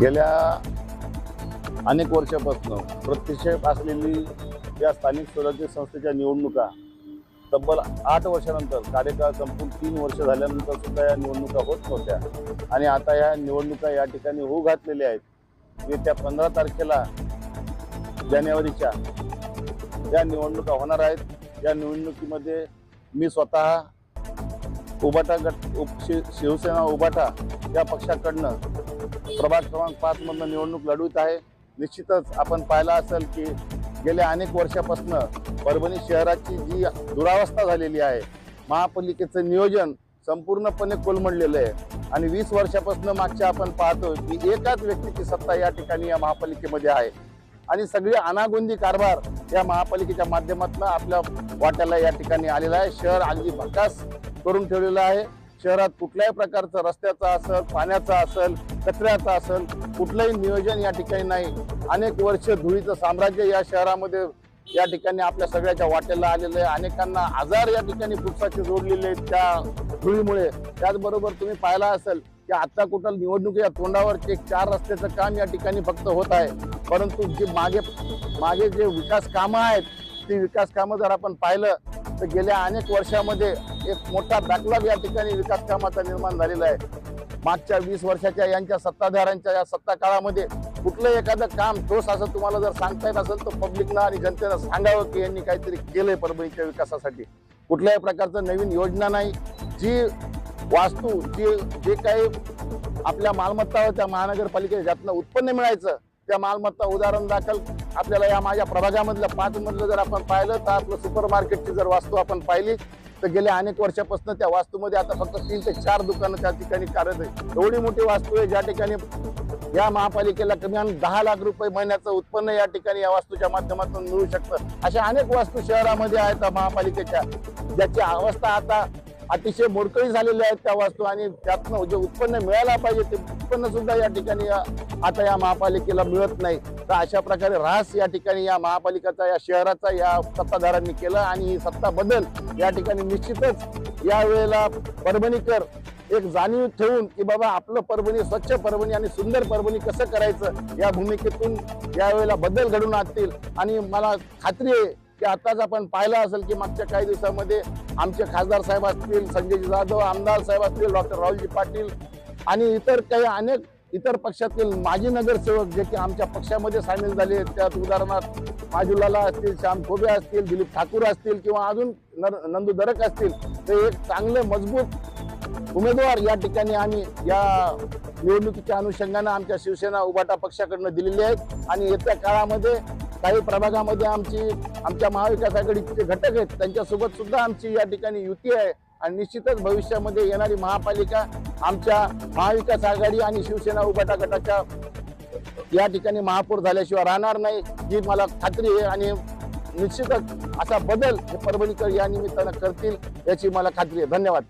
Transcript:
गेल्या अनेक वर्षापासून प्रतिक्षेप असलेली या स्थानिक स्वराज्य संस्थेच्या निवडणुका तब्बल आठ वर्षानंतर कार्यकाळ संपून तीन वर्ष झाल्यानंतर सुद्धा या निवडणुका होत नव्हत्या. आणि आता या निवडणुका या ठिकाणी होऊ घातलेल्या आहेत. म्हणजे येत्या पंधरा तारखेला जानेवारीच्या या निवडणुका होणार आहेत या निवडणुकीमध्ये मी स्वतः उबाटा गट उप शिवसेना उबाटा या पक्षाकडनं प्रभाग क्रमांक पाचमधनं निवडणूक लढवित आहे. निश्चितच आपण पाहिलं असेल की गेल्या अनेक वर्षापासून परभणी शहराची जी दुरावस्था झालेली आहे महापालिकेचं नियोजन संपूर्णपणे कोलमडलेलं आहे. आणि वीस वर्षापासून मागच्या आपण पाहतो की एकाच व्यक्तीची सत्ता या ठिकाणी या महापालिकेमध्ये आहे. आणि सगळी अनागोंदी कारभार या महापालिकेच्या माध्यमातून आपल्या वाट्याला या ठिकाणी आलेला आहे. शहर अगदी भकास करून ठेवलेलं आहे. शहरात कुठल्याही प्रकारचं रस्त्याचा असेल पाण्याचा असेल कचऱ्याचा असेल कुठलंही नियोजन या ठिकाणी नाही. अनेक वर्ष धुळीचं साम्राज्य या शहरामध्ये या ठिकाणी आपल्या सगळ्याच्या वाटेला आलेलं आहे. अनेकांना आजार या ठिकाणी फुटसाचे जोडलेले आहेत त्या धुळीमुळे. त्याचबरोबर तुम्ही पाहिला असेल की आत्ता कुठं निवडणुकीच्या तोंडावर एक चार रस्त्याचं काम या ठिकाणी फक्त होत आहे. परंतु जे मागे मागे जे विकास कामं आहेत ती विकास कामं जर आपण पाहिलं तर गेल्या अनेक वर्षामध्ये एक मोठा बॅकलॉग या ठिकाणी विकास कामाचा निर्माण झालेला आहे. मागच्या वीस वर्षाच्या यांच्या सत्ताधाऱ्यांच्या या सत्ता काळामध्ये कुठलं एखादं काम ठोस असं तुम्हाला जर सांगता येत असेल तर पब्लिकनं आणि जनतेनं सांगावं की यांनी काहीतरी केलंय परभणीच्या विकासासाठी. कुठल्याही प्रकारचं नवीन योजना नाही. जी वास्तू जी जे काही आपल्या मालमत्ता होत्या महानगरपालिकेत ज्यातनं उत्पन्न मिळायचं त्या मालमत्ता उदाहरण दाखल आपल्याला या माझ्या प्रभागामधलं पाच मधलं जर आपण पाहिलं तर आपलं सुपर मार्केटची जर वास्तू आपण पाहिली तर गेल्या अनेक वर्षापासून त्या वास्तूमध्ये आता फक्त तीन ते चार दुकानं त्या ठिकाणी कार्यरत आहे एवढी मोठी वास्तू आहे ज्या ठिकाणी या महापालिकेला किमान दहा लाख रुपये महिन्याचं उत्पन्न या ठिकाणी या वास्तूच्या माध्यमातून मिळू शकतं. अशा अनेक वास्तू शहरामध्ये आहेत त्या महापालिकेच्या. ज्याची अवस्था आता अतिशय मोडकळी झालेल्या आहेत त्या वास्तू आणि त्यातनं जे उत्पन्न मिळायला पाहिजे ते उत्पन्न सुद्धा या ठिकाणी आता या महापालिकेला मिळत नाही. तर अशा प्रकारे ऱ्हास या ठिकाणी या महापालिकेचा या शहराचा या सत्ताधाऱ्यांनी केला आणि ही सत्ता बदल या ठिकाणी निश्चितच या वेळेला परभणीकर एक जाणीव ठेवून की बाबा आपलं परभणी स्वच्छ परभणी आणि सुंदर परभणी कसं करायचं या भूमिकेतून यावेळेला बदल घडून आणतील. आणि मला खात्री आहे की आताच आपण पाहिलं असेल की मागच्या काही दिवसामध्ये आमचे खासदार साहेब असतील संजय जाधव आमदार साहेब असतील डॉक्टर राहुलजी पाटील आणि इतर काही अनेक इतर पक्षातील माजी नगरसेवक जे की आमच्या पक्षामध्ये सामील झाले आहेत, त्यात उदाहरणार्थ माजुलाला असतील श्याम खोबे असतील दिलीप ठाकूर असतील किंवा अजून नंदू दरक असतील ते एक चांगले मजबूत उमेदवार या ठिकाणी आम्ही या निवडणुकीच्या अनुषंगानं आमच्या शिवसेना उभाटा पक्षाकडनं दिलेली आहेत. आणि येत्या काळामध्ये काही प्रभागामध्ये आमची आमच्या महाविकास आघाडीचे घटक आहेत त्यांच्यासोबत सुद्धा आमची या ठिकाणी युती आहे. आणि निश्चितच भविष्यामध्ये येणारी महापालिका आमच्या महाविकास आघाडी आणि शिवसेना उभाटा गटाच्या या ठिकाणी महापौर झाल्याशिवाय राहणार नाही ही मला खात्री आहे. आणि निश्चितच असा बदल हे परभणीकर या निमित्तानं करतील याची मला खात्री आहे. धन्यवाद.